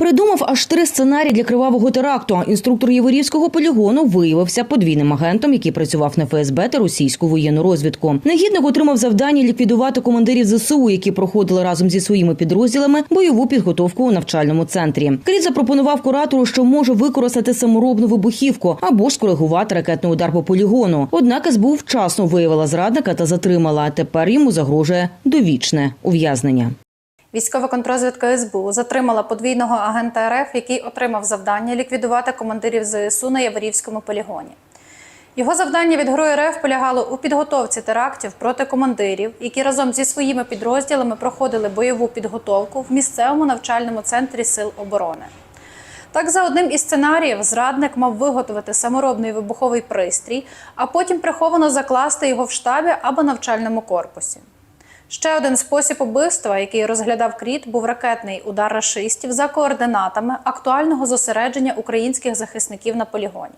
Придумав аж три сценарії для кривавого теракту. Інструктор Єворівського полігону виявився подвійним агентом, який працював на ФСБ та російську воєнну розвідку. Негідник отримав завдання ліквідувати командирів ЗСУ, які проходили разом зі своїми підрозділами бойову підготовку у навчальному центрі. Кріт запропонував куратору, що може використати саморобну вибухівку або ж скоригувати ракетний удар по полігону. Однак СБУ вчасно виявила зрадника та затримала. Тепер йому загрожує довічне ув'язнення. Військова контрозвідка СБУ затримала подвійного агента РФ, який отримав завдання ліквідувати командирів ЗСУ на Яворівському полігоні. Його завдання від Героя РФ полягало у підготовці терактів проти командирів, які разом зі своїми підрозділами проходили бойову підготовку в місцевому навчальному центрі Сил оборони. Так, за одним із сценаріїв, зрадник мав виготовити саморобний вибуховий пристрій, а потім приховано закласти його в штабі або навчальному корпусі. Ще один спосіб убивства, який розглядав Кріт, був ракетний удар рашистів за координатами актуального зосередження українських захисників на полігоні.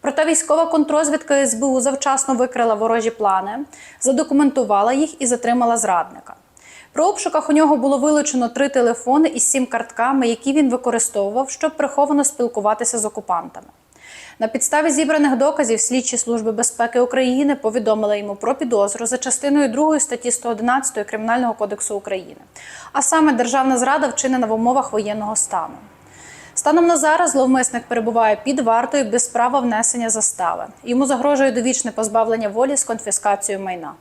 Проте військова контрозвідка СБУ завчасно викрила ворожі плани, задокументувала їх і затримала зрадника. При обшуках у нього було вилучено три телефони із сім картками, які він використовував, щоб приховано спілкуватися з окупантами. На підставі зібраних доказів слідчі служби безпеки України повідомили йому про підозру за частиною 2 статті 111 Кримінального кодексу України, а саме державна зрада вчинена в умовах воєнного стану. Станом на зараз зловмисник перебуває під вартою без права внесення застави. Йому загрожує довічне позбавлення волі з конфіскацією майна.